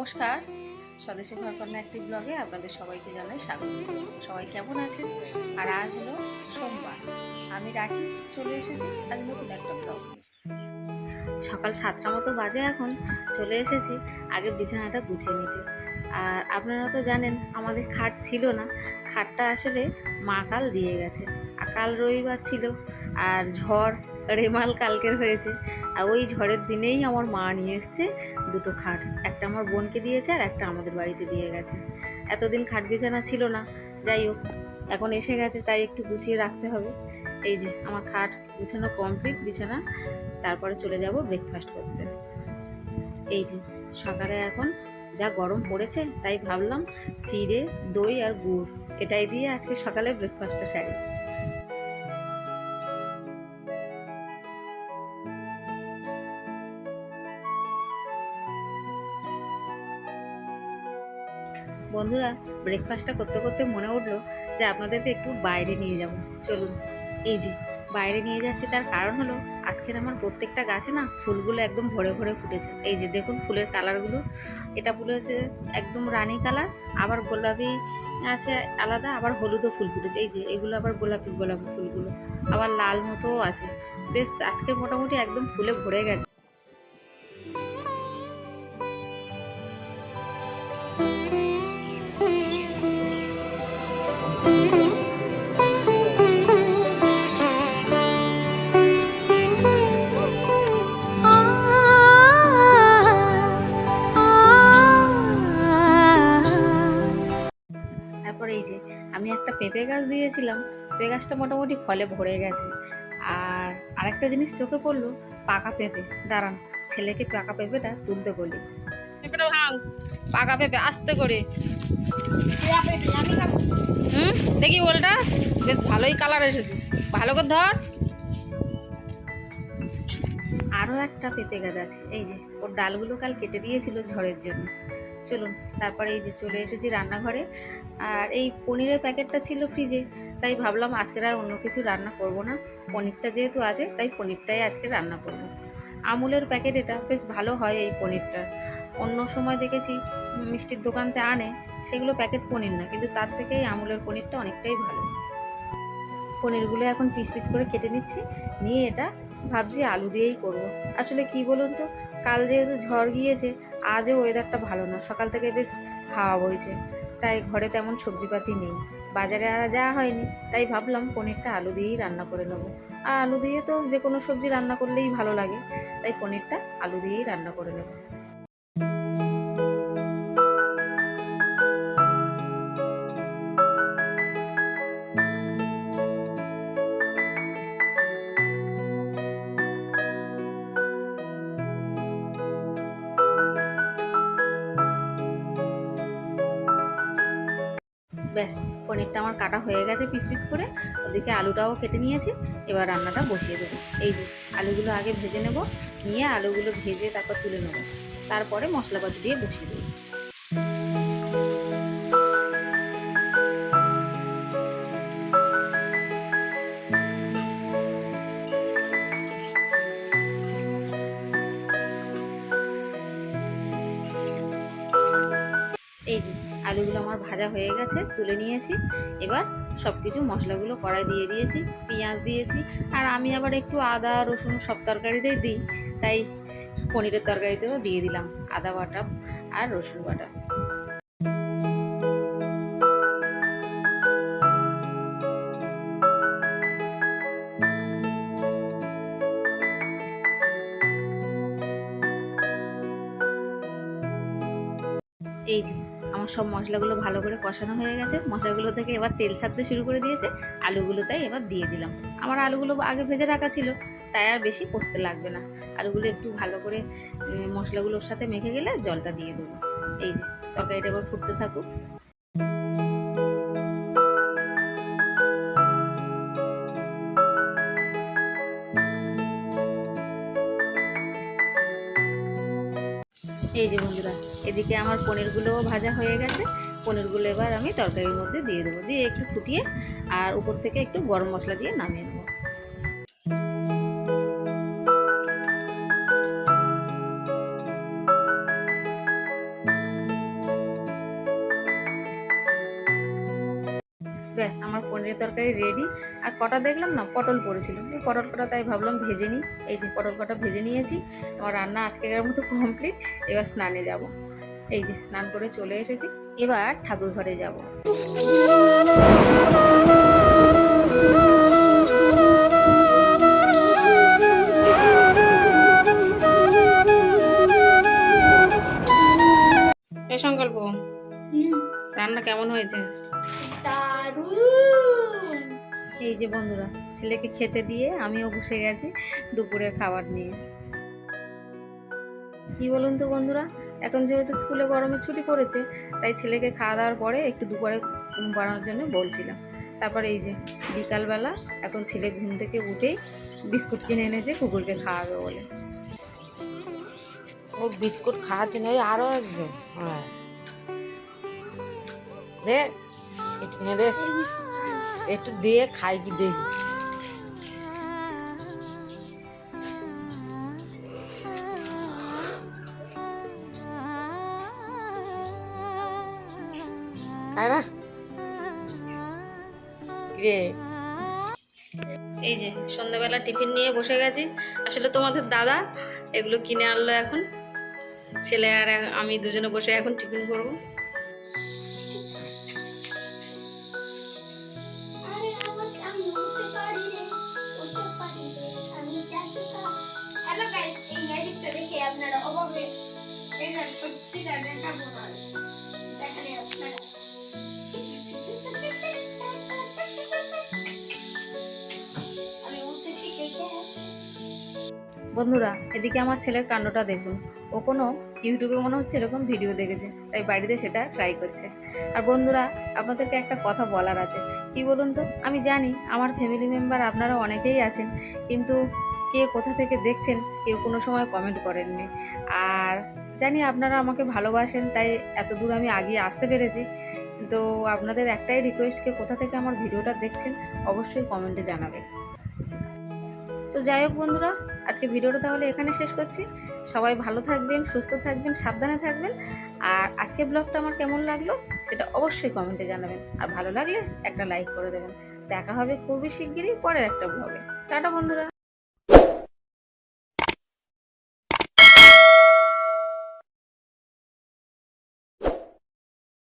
নমস্কার। স্বদেশী ঘরকন্যা একটি ব্লগে আপনাদের সবাইকে জানাই স্বাগত। সবাই কেমন আছেন? আর আজ হলো সোমবার। আমি রাখি, চলে এসেছি আজ নতুন একটা ব্লগ সকাল সাতটা মতো বাজে এখন, চলে এসেছি আগে বিছানাটা গুছিয়ে নিতে। আর আপনারা তো জানেন, আমাদের খাট ছিল না। খাটটা আসলে মা কাল দিয়ে গেছে। আর কাল রবিবার ছিল, আর ঝড় রেমাল কালকের হয়েছে। আর ওই ঝড়ের দিনেই আমার মা নিয়ে এসছে দুটো খাট। একটা আমার বোনকে দিয়েছে আর একটা আমাদের বাড়িতে দিয়ে গেছে। এতদিন খাট বিছানা ছিল না। যাই হোক, এখন এসে গেছে, তাই একটু গুছিয়ে রাখতে হবে। এই যে, আমার খাট গুছানো কমপ্লিট, বিছানা। তারপরে চলে যাব ব্রেকফাস্ট করতে। এই যে, সকালে এখন যা গরম পড়েছে, তাই ভাবলাম চিড়ে, দই আর গুড়। এটাই দিয়ে আজকে সকালে ব্রেকফাস্টটা সারি। বন্ধুরা ব্রেকফাস্টটা করতে করতে মনে উঠল যে আপনাদেরকে একটু বাইরে নিয়ে যাব। চলুন, এই যে বাইরে নিয়ে যাচ্ছি, তার কারণ হলো আজকের আমার প্রত্যেকটা গাছে না ফুলগুলো একদম ভরে ভরে ফুটেছে। এই যে দেখুন ফুলের কালারগুলো, এটা হয়েছে একদম রানি কালার, আবার গোলাপি আছে আলাদা, আবার হলুদও ফুল ফুটেছে। এই যে এগুলো আবার গোলাপি গোলাপি ফুলগুলো, আবার লাল মতোও আছে। বেশ, আজকের মোটামুটি একদম ফুলে ভরে গেছে। দিয়েছিলাম পেঁপে গাছটা মোটামুটি ফলে ভরে গেছে। আর আরেকটা জিনিস চোখে পড়ল পাকা পেঁপে। দাঁড়ান ছেলেকে পাকা পেঁপেটা তুলতে বলি। পেঁপেটা ভাঙ পাকা পেঁপে আস্তে করে। হুম দেখি ওলটা। বেশ ভালোই কালার এসেছে। ভালো করে ধর। আরও একটা পেঁপে গাছ আছে এই যে ওর ডালগুলো কাল কেটে দিয়েছিল ঝড়ের জন্য। চলুন, তারপরে এই যে চলে এসেছি রান্নাঘরে। আর এই পনিরের প্যাকেটটা ছিল ফ্রিজে, তাই ভাবলাম আজকের আর অন্য কিছু রান্না করব না। পনিরটা যেহেতু আছে, তাই পনিরটাই আজকে রান্না করব। আমুলের প্যাকেট এটা, বেশ ভালো হয় এই পনিরটা। অন্য সময় দেখেছি মিষ্টির দোকানতে আনে, সেগুলো প্যাকেট পনির না, কিন্তু তার থেকে এই আমুলের পনিরটা অনেকটাই ভালো। পনিরগুলো এখন পিস পিস করে কেটে নিচ্ছি, নিয়ে এটা ভাবছি আলু দিয়েই করব। আসলে কি বলুন তো, কাল যেহেতু ঝড় গিয়েছে, আজও ওয়েদারটা ভালো না। সকাল থেকে বেশ হাওয়া বইছে। তাই ঘরে তেমন সবজিপাতি নেই। বাজারে আর যাওয়া হয়নি। তাই ভাবলাম পনিরটা আলু দিয়েই রান্না করে নেব। আর আলু দিয়ে তো যে কোনো সবজি রান্না করলেই ভালো লাগে। তাই পনিরটা আলু দিয়েই রান্না করে নেব। ব্যাস, পনিরটা আমার কাটা হয়ে গেছে পিস পিস করে। ওদিকে আলুটাও কেটে নিয়েছি, এবার রান্নাটা বসিয়ে দেবো। এই যে, আলুগুলো আগে ভেজে নেব, নিয়ে আলুগুলো ভেজে তারপর তুলে নেব। তারপরে মশলাপাতি দিয়ে বসিয়ে দেবো। আলুগুলো আমার ভাজা হয়ে গেছে, তুলে নিয়েছি। এবার সব কিছু মশলাগুলো কড়াই দিয়ে দিয়েছি, পেঁয়াজ দিয়েছি, আর আমি আবার একটু আদা, রসুন সব তরকারিতেই দিই, তাই পনিরের তরকারিতেও দিয়ে দিলাম আদা বাটা আর রসুন বাটা। এই যে সব মশলাগুলো ভালো করে কষানো হয়ে গেছে। মশলাগুলো থেকে এবার তেল ছাড়তে শুরু করে দিয়েছে। আলুগুলো তাই এবার দিয়ে দিলাম। আমার আলুগুলো আগে ভেজে রাখা ছিল, তাই আর বেশি কষতে লাগবে না। আলুগুলো একটু ভালো করে মশলাগুলোর সাথে মেখে গেলে জলটা দিয়ে দেবো। এই যে, তরকারিটা এবার ফুটতে থাকুক। এই যে বন্ধুরা, এদিকে আমার পনিরগুলোও ভাজা হয়ে গেছে। পনিরগুলো এবার আমি তরকারির মধ্যে দিয়ে দেবো। দিয়ে একটু ফুটিয়ে আর উপর থেকে একটু গরম মশলা দিয়ে নামিয়ে নেব। ব্যাস, আমার পনিরের তরকারি রেডি আর কটা দেখলাম না, পটল পড়েছিল। এই পটল কটা তাই ভাবলাম ভেজে নিই। এই যে পটল কটা ভেজে নিয়েছি, আমার রান্না আজকের মতো কমপ্লিট এবার স্নানে যাব। এই যে স্নান করে চলে এসেছি। এবার ঠাকুর ঘরে যাব। এই যে বন্ধুরা, ছেলেকে খেতে দিয়ে আমিও বসে গেছি দুপুরের খাবার নিয়ে। কি বলুন তো বন্ধুরা, এখন যেহেতু স্কুলে গরমের ছুটি পড়েছে, তাই ছেলেকে খাওয়া দাওয়ার পরে একটু দুপুরে ঘুম পাড়ানোর জন্য বলছিলাম। তারপরে এই যে বিকালবেলা এখন ছেলে ঘুম থেকে উঠেই বিস্কুট কিনে এনেছে কুকুরকে খাওয়াবে বলে। ও বিস্কুট খাওয়ার জন্য ওই আরও একজন। হ্যাঁ। দে একটু দে একটু দিয়ে খাই কি দেখি। এই যে, সন্ধ্যাবেলা টিফিন নিয়ে বসে গেছি। আসলে তোমাদের দাদা এগুলো কিনে আনলো এখন। ছেলে আর আমি দুজনে বসে এখন টিফিন করব। বন্ধুরা, এদিকে আমার ছেলের কাণ্ডটা দেখুন। ও কোনো ইউটিউবে মনে হচ্ছে এরকম ভিডিও দেখেছে, তাই বাড়িতে সেটা ট্রাই করছে। আর বন্ধুরা, আপনাদেরকে একটা কথা বলার আছে। কি বলুন তো? আমি জানি আমার ফ্যামিলি মেম্বার আপনারা অনেকেই আছেন, কিন্তু কে কোথা থেকে দেখছেন, কেউ কোনো সময় কমেন্ট করেননি। আর জানি আপনারা আমাকে ভালোবাসেন, তাই এত দূর আমি আগিয়ে আসতে পেরেছি। তো আপনাদের একটাই রিকোয়েস্ট কে কোথা থেকে আমার ভিডিওটা দেখছেন, অবশ্যই কমেন্টে জানাবেন। তো যাই হোক বন্ধুরা আজকে ভিডিওটা তাহলে এখানে শেষ করছি। সবাই ভালো থাকবেন, সুস্থ থাকবেন, সাবধানে থাকবেন। আর আজকের ব্লগটা আমার কেমন লাগল সেটা অবশ্যই কমেন্টে জানাবেন। আর ভালো লাগলে একটা লাইক করে দেবেন। দেখা হবে খুবই শিগগিরই পরের একটা ব্লগে টাটা বন্ধুরা।